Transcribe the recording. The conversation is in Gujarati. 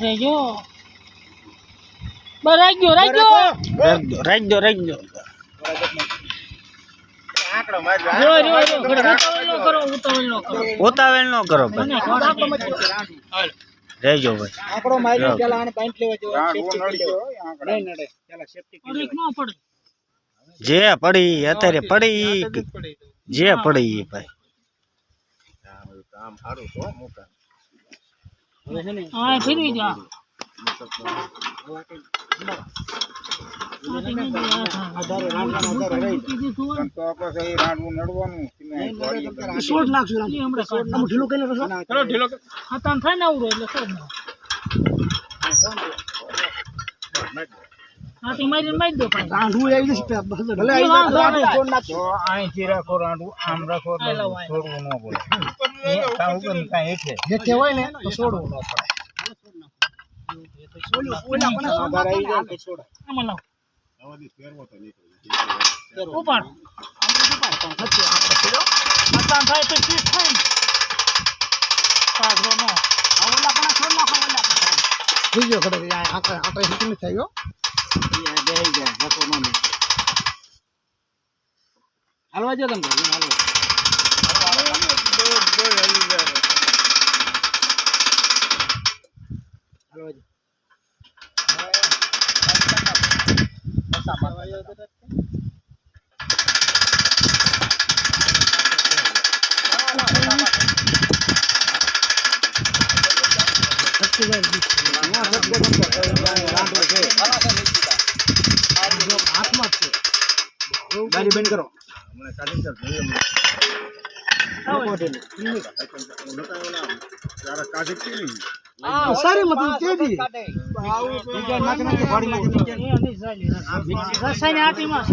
રેજો. બસ રાખજો રાખજો રાખજો રાખજો રાખજો આંકડો મારી જો જો. જો ઉતાવળ નો કરો ભાઈ. આંકડો મારી પેલા આને પાઇન્ટ લેવા. નહીં નડે પેલા નો પડે. જે પડી અત્યારે પડી. જે પડી. ભાઈ. છે ને હા ફેરવી આધારે સોળ નાખશું ઢીલું કરીને રસો. ખતમ થાય ને આવડો એટલે નાખ. મારી દો આવી જશે. ભલે આવી ને તો છોડવું ન પડે. આધારે આવી જાય તો છોડાય. આમાં લાવ. ઉપાડ. ખતમ થાય તો ઠીક થાય ને. કાઢવો નો. થઈ ગયો. આ આંકડે- આંકડે હિટ થઈ ગયો. હાલવા જો તમે હાલવા. હાલવા જો. હાથમાં જ બારી બંધ કરો સારી મત તેજી નાખી નાખી ફાડી નાખી એ નહીં ચાલી. રસાયણ આટીમાં.